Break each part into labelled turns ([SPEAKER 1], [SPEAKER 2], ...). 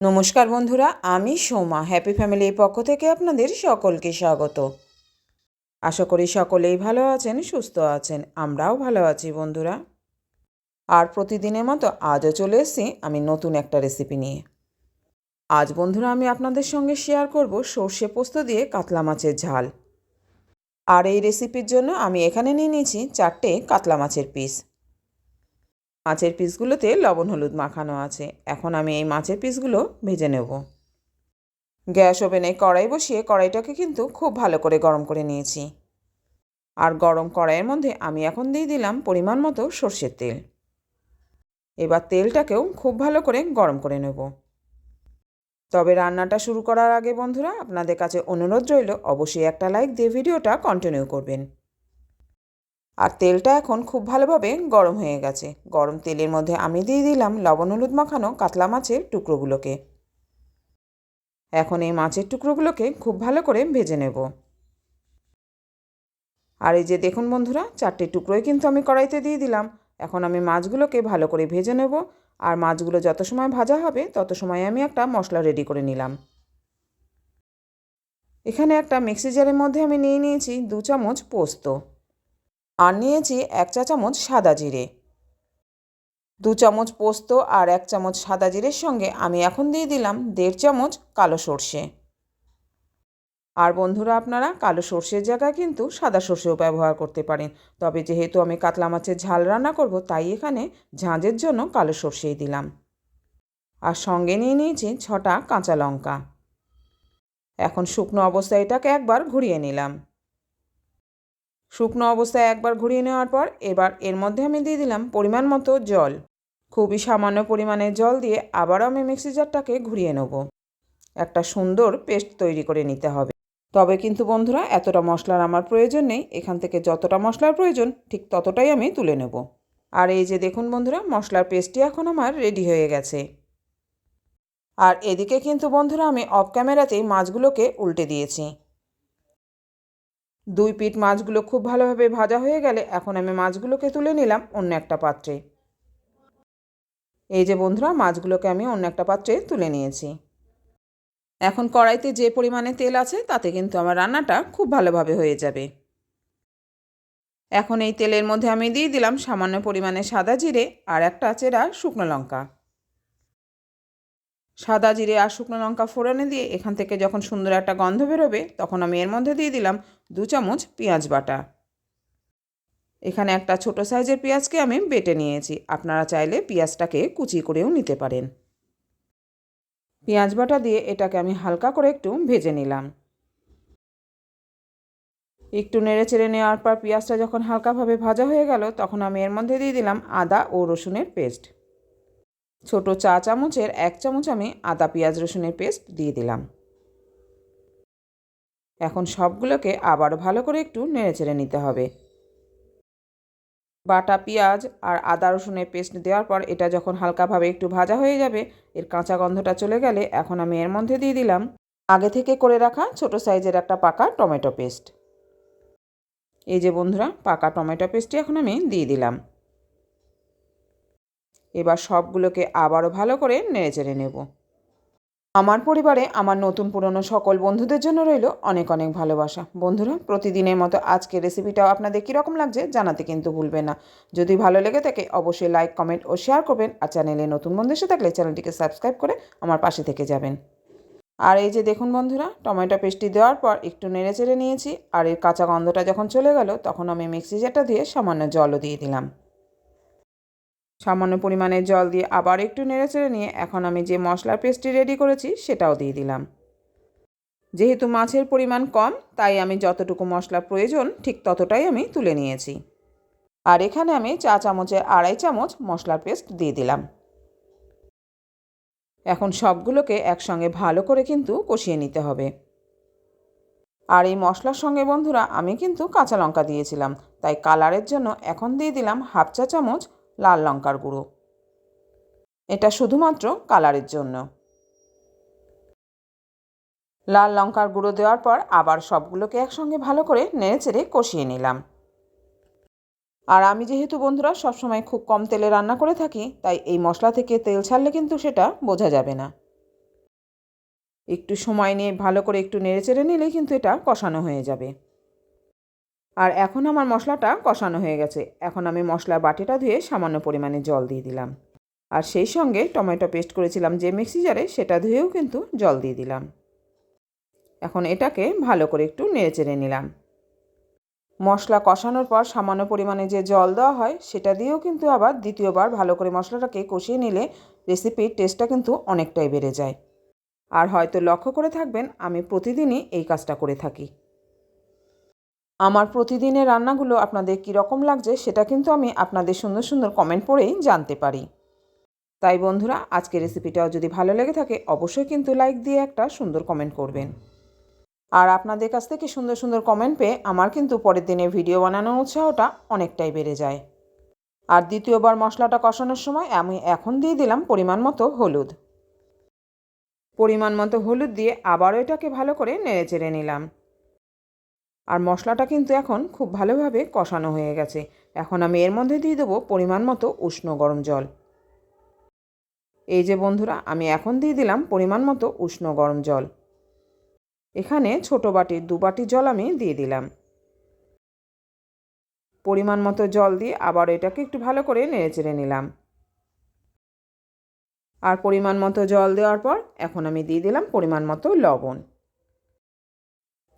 [SPEAKER 1] নমস্কার বন্ধুরা, আমি সোমা। হ্যাপি ফ্যামিলির পক্ষ থেকে আপনাদের সকলকে স্বাগত। আশা করি সকলেই ভালো আছেন, সুস্থ আছেন। আমরাও ভালো আছি বন্ধুরা। আর প্রতিদিনের মতো আজও চলে এসেছি আমি নতুন একটা রেসিপি নিয়ে। আজ বন্ধুরা আমি আপনাদের সঙ্গে শেয়ার করব সর্ষে পোস্ত দিয়ে কাতলা মাছের ঝাল। আর এই রেসিপির জন্য আমি এখানে নিয়ে নিয়েছি চারটে কাতলা মাছের পিস মাছের পিসগুলোতে লবণ হলুদ মাখানো আছে। এখন আমি এই মাছের পিসগুলো ভেজে নেব। গ্যাস ওভেনে কড়াই বসিয়ে কড়াইটাকে কিন্তু খুব ভালো করে গরম করে নিয়েছি। আর গরম কড়াইয়ের মধ্যে আমি এখন দিয়ে দিলাম পরিমাণ মতো সর্ষের তেল। এবার তেলটাকেও খুব ভালো করে গরম করে নেব। তবে রান্নাটা শুরু করার আগে বন্ধুরা, আপনাদের কাছে অনুরোধ রইল অবশ্যই একটা লাইক দিয়ে ভিডিওটা কন্টিনিউ করবেন। আর তেলটা এখন খুব ভালোভাবে গরম হয়ে গেছে। গরম তেলের মধ্যে আমি দিয়ে দিলাম লবণ হলুদ মাখানো কাতলা মাছের টুকরোগুলোকে। এখন এই মাছের টুকরোগুলোকে খুব ভালো করে ভেজে নেব। আর এই যে দেখুন বন্ধুরা, চারটে টুকরোই কিন্তু আমি কড়াইতে দিয়ে দিলাম। এখন আমি মাছগুলোকে ভালো করে ভেজে নেব। আর মাছগুলো যত সময় ভাজা হবে, তত সময় আমি একটা মশলা রেডি করে নিলাম। এখানে একটা মিক্সি জারের মধ্যে আমি নিয়ে নিয়েছি দু চামচ পোস্ত। আর নিয়েছি এক চা চামচ সাদা জিরে। দু চামচ পোস্ত আর এক চামচ সাদা জিরের সঙ্গে আমি এখন দিয়ে দিলাম দেড় চামচ কালো সর্ষে। আর বন্ধুরা আপনারা কালো সর্ষের জায়গায় কিন্তু সাদা সর্ষেও ব্যবহার করতে পারেন। তবে যেহেতু আমি কাতলা মাছের ঝাল রান্না করব, তাই এখানে ঝাঁঝের জন্য কালো সর্ষেই দিলাম। আর সঙ্গে নিয়ে নিয়েছি ছটা কাঁচা লঙ্কা। এখন শুকনো অবস্থায় এটাকে একবার ঘুরিয়ে নিলাম। শুকনো অবস্থায় একবার ঘুরিয়ে নেওয়ার পর এবার এর মধ্যে আমি দিয়ে দিলাম পরিমাণ মতো জল। খুবই সামান্য পরিমাণে জল দিয়ে আবারও আমি মিক্সি জারটাকে ঘুরিয়ে নেব। একটা সুন্দর পেস্ট তৈরি করে নিতে হবে। তবে কিন্তু বন্ধুরা, এতটা মশলার আমার প্রয়োজন নেই। এখান থেকে যতটা মশলার প্রয়োজন, ঠিক ততটাই আমি তুলে নেব। আর এই যে দেখুন বন্ধুরা, মশলার পেস্টটি এখন আমার রেডি হয়ে গেছে। আর এদিকে কিন্তু বন্ধুরা, আমি অফ ক্যামেরাতেই মাছগুলোকে উল্টে দিয়েছি। দুই পিঠ মাছগুলো খুব ভালোভাবে ভাজা হয়ে গেলে এখন আমি মাছগুলোকে তুলে নিলাম অন্য একটা পাত্রে। এই যে বন্ধুরা, মাছগুলোকে আমি অন্য একটা পাত্রে তুলে নিয়েছি। এখন কড়াইতে যে পরিমাণে তেল আছে তাতে কিন্তু আমার রান্নাটা খুব ভালোভাবে হয়ে যাবে। এখন এই তেলের মধ্যে আমি দিয়ে দিলাম সামান্য পরিমাণে সাদা জিরে আর একটা চেরা শুকনো লঙ্কা। সাদা জিরে আর শুকনো লঙ্কা ফোড়নে দিয়ে এখান থেকে যখন সুন্দর একটা গন্ধ বেরোবে, তখন আমি এর মধ্যে দিয়ে দিলাম দু চামচ পেঁয়াজ বাটা। এখানে একটা ছোট সাইজের পেঁয়াজকে আমি বেটে নিয়েছি। আপনারা চাইলে পেঁয়াজটাকে কুচি করেও নিতে পারেন। পেঁয়াজ বাটা দিয়ে এটাকে আমি হালকা করে একটু ভেজে নিলাম। একটু নেড়ে চেড়ে নেওয়ার পর পেঁয়াজটা যখন হালকাভাবে ভাজা হয়ে গেল, তখন আমি এর মধ্যে দিয়ে দিলাম আদা ও রসুনের পেস্ট। ছোট চা চামচের এক চামচ আমি আদা, পেঁয়াজ, রসুনের পেস্ট দিয়ে দিলাম। এখন সবগুলোকে আবার ভালো করে একটু নেড়ে চেড়ে নিতে হবে। বাটা পেঁয়াজ আর আদা, রসুনের পেস্ট দেওয়ার পর এটা যখন হালকাভাবে একটু ভাজা হয়ে যাবে, এর কাঁচা গন্ধটা চলে গেলে এখন আমি এর মধ্যে দিয়ে দিলাম আগে থেকে করে রাখা ছোট সাইজের একটা পাকা টমেটো পেস্ট। এই যে বন্ধুরা, পাকা টমেটো পেস্টটি এখন আমি দিয়ে দিলাম। এবার সবগুলোকে আবারও ভালো করে নেড়ে চেড়ে নেব। আমার পরিবারে আমার নতুন পুরনো সকল বন্ধুদের জন্য রইল অনেক অনেক ভালোবাসা। বন্ধুরা, প্রতিদিনের মতো আজকের রেসিপিটাও আপনাদের কীরকম লাগছে জানাতে কিন্তু ভুলবেন না। যদি ভালো লেগে থাকে, অবশ্যই লাইক কমেন্ট ও শেয়ার করবেন আর চ্যানেলে নতুন বন্ধু এসে থাকলে চ্যানেলটিকে সাবস্ক্রাইব করে আমার পাশে থেকে যাবেন। আর এই যে দেখুন বন্ধুরা, টমেটো পেস্টটি দেওয়ার পর একটু নেড়ে চেড়ে নিয়েছি। আর এর কাঁচা গন্ধটা যখন চলে গেল, তখন আমি মিক্সি জারটা দিয়ে সামান্য জলও দিয়ে দিলাম। সামান্য পরিমাণে জল দিয়ে আবার একটু নেড়েচেড়ে নিয়ে এখন আমি যে মশলার পেস্টটি রেডি করেছি, সেটাও দিয়ে দিলাম। যেহেতু মাছের পরিমাণ কম, তাই আমি যতটুকু মশলা প্রয়োজন, ঠিক ততটাই আমি তুলে নিয়েছি। আর এখানে আমি চা চামচের আড়াই চামচ মশলার পেস্ট দিয়ে দিলাম। এখন সবগুলোকে একসঙ্গে ভালো করে কিন্তু কষিয়ে নিতে হবে। আর এই মশলার সঙ্গে বন্ধুরা, আমি কিন্তু কাঁচা লঙ্কা দিয়েছিলাম, তাই কালারের জন্য এখন দিয়ে দিলাম হাফ চা চামচ লাল লঙ্কার গুঁড়ো। এটা শুধুমাত্র কালারের জন্য। লাল লঙ্কার গুঁড়ো দেওয়ার পর আবার সবগুলোকে একসঙ্গে ভালো করে নেড়েচেড়ে কষিয়ে নিলাম। আর আমি যেহেতু বন্ধুরা সবসময় খুব কম তেলে রান্না করে থাকি, তাই এই মশলা থেকে তেল ছাড়লে কিন্তু সেটা বোঝা যাবে না। একটু সময় নিয়ে ভালো করে একটু নেড়ে চেড়ে নিলে কিন্তু এটা কষানো হয়ে যাবে। আর এখন আমার মশলাটা কষানো হয়ে গেছে। এখন আমি মশলার বাটিটা ধুয়ে সামান্য পরিমাণে জল দিয়ে দিলাম। আর সেই সঙ্গে টমেটো পেস্ট করেছিলাম যে মিক্সি জারে, সেটা ধুয়েও কিন্তু জল দিয়ে দিলাম। এখন এটাকে ভালো করে একটু নেড়ে চেড়ে নিলাম। মশলা কষানোর পর সামান্য পরিমাণে যে জল দেওয়া হয়, সেটা দিয়েও কিন্তু আবার দ্বিতীয়বার ভালো করে মশলাটাকে কষিয়ে নিলে রেসিপির টেস্টটা কিন্তু অনেকটাই বেড়ে যায়। আর হয়তো লক্ষ্য করে থাকবেন, আমি প্রতিদিনই এই কাজটা করে থাকি। আমার প্রতিদিনের রান্নাগুলো আপনাদের কীরকম লাগছে সেটা কিন্তু আমি আপনাদের সুন্দর সুন্দর কমেন্ট পড়েই জানতে পারি। তাই বন্ধুরা, আজকের রেসিপিটাও যদি ভালো লেগে থাকে, অবশ্যই কিন্তু লাইক দিয়ে একটা সুন্দর কমেন্ট করবেন। আর আপনাদের কাছ থেকে সুন্দর সুন্দর কমেন্ট পেয়ে আমার কিন্তু পরের দিনে ভিডিও বানানোর উৎসাহটা অনেকটাই বেড়ে যায়। আর দ্বিতীয়বার মশলাটা কষানোর সময় আমি এখন দিয়ে দিলাম পরিমাণ মতো হলুদ। পরিমাণ মতো হলুদ দিয়ে আবারও এটাকে ভালো করে নেড়ে চেড়ে নিলাম। আর মশলাটা কিন্তু এখন খুব ভালোভাবে কষানো হয়ে গেছে। এখন আমি এর মধ্যে দিয়ে দেবো পরিমাণ মতো উষ্ণ গরম জল। এই যে বন্ধুরা, আমি এখন দিয়ে দিলাম পরিমাণ মতো উষ্ণ গরম জল। এখানে ছোট বাটির দু বাটি জল আমি দিয়ে দিলাম। পরিমাণ মতো জল দিয়ে আবার এটাকে একটু ভালো করে নেড়ে চেড়ে নিলাম। আর পরিমাণ মতো জল দেওয়ার পর এখন আমি দিয়ে দিলাম পরিমাণ মতো লবণ।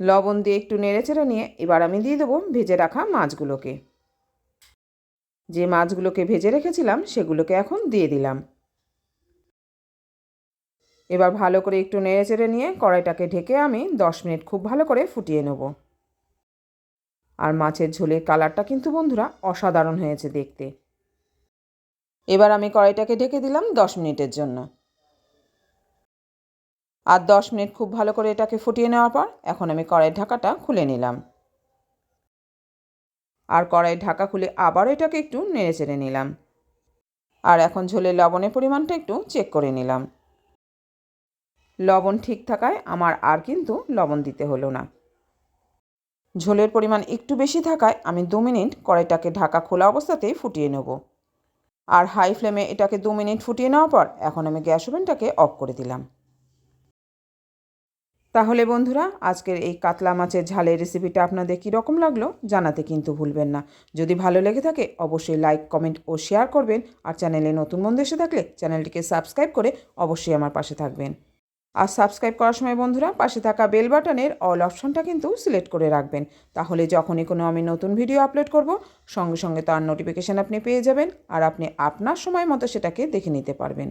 [SPEAKER 1] লবণ দিয়ে একটু নেড়ে চেড়ে নিয়ে এবার আমি দিয়ে দেবো ভেজে রাখা মাছগুলোকে। যে মাছগুলোকে ভেজে রেখেছিলাম, সেগুলোকে এখন দিয়ে দিলাম। এবার ভালো করে একটু নেড়ে চেড়ে নিয়ে কড়াইটাকে ঢেকে আমি দশ মিনিট খুব ভালো করে ফুটিয়ে নেব। আর মাছের ঝোলের কালারটা কিন্তু বন্ধুরা অসাধারণ হয়েছে দেখতে। এবার আমি কড়াইটাকে ঢেকে দিলাম দশ মিনিটের জন্য। আর দশ মিনিট খুব ভালো করে এটাকে ফুটিয়ে নেওয়ার পর এখন আমি কড়াইয়ের ঢাকাটা খুলে নিলাম। আর কড়াইয়ের ঢাকা খুলে আবার এটাকে একটু নেড়ে চেড়ে নিলাম। আর এখন ঝোলের লবণের পরিমাণটা একটু চেক করে নিলাম। লবণ ঠিক থাকায় আমার আর কিন্তু লবণ দিতে হলো না। ঝোলের পরিমাণ একটু বেশি থাকায় আমি দু মিনিট কড়াইটাকে ঢাকা খোলা অবস্থাতেই ফুটিয়ে নেব। আর হাই ফ্লেমে এটাকে দু মিনিট ফুটিয়ে নেওয়ার পর এখন আমি গ্যাস ওভেনটাকে অফ করে দিলাম। তাহলে বন্ধুরা, আজকের এই কাতলা মাছের ঝালের রেসিপিটা আপনাদের কীরকম লাগল জানাতে কিন্তু ভুলবেন না। যদি ভালো লেগে থাকে, অবশ্যই লাইক কমেন্ট ও শেয়ার করবেন। আর চ্যানেলে নতুন বন্ধু এসে থাকলে চ্যানেলটিকে সাবস্ক্রাইব করে অবশ্যই আমার পাশে থাকবেন। আর সাবস্ক্রাইব করার সময় বন্ধুরা, পাশে থাকা বেল বাটনের অল অপশনটা কিন্তু সিলেক্ট করে রাখবেন। তাহলে যখনই কোনো আমি নতুন ভিডিও আপলোড করব, সঙ্গে সঙ্গে তার নোটিফিকেশান আপনি পেয়ে যাবেন। আর আপনি আপনার সময় মতো সেটাকে দেখে নিতে পারবেন।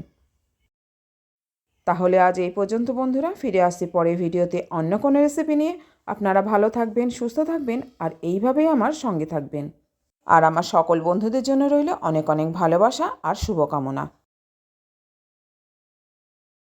[SPEAKER 1] তাহলে আজ এই পর্যন্ত, বন্ধুরা। ফিরে আসছি পরে ভিডিওতে অন্য কোনো রেসিপি নিয়ে। আপনারা ভালো থাকবেন, সুস্থ থাকবেন, আর এইভাবেই আমার সঙ্গে থাকবেন। আর আমার সকল বন্ধুদের জন্য রইল অনেক অনেক ভালোবাসা আর শুভকামনা।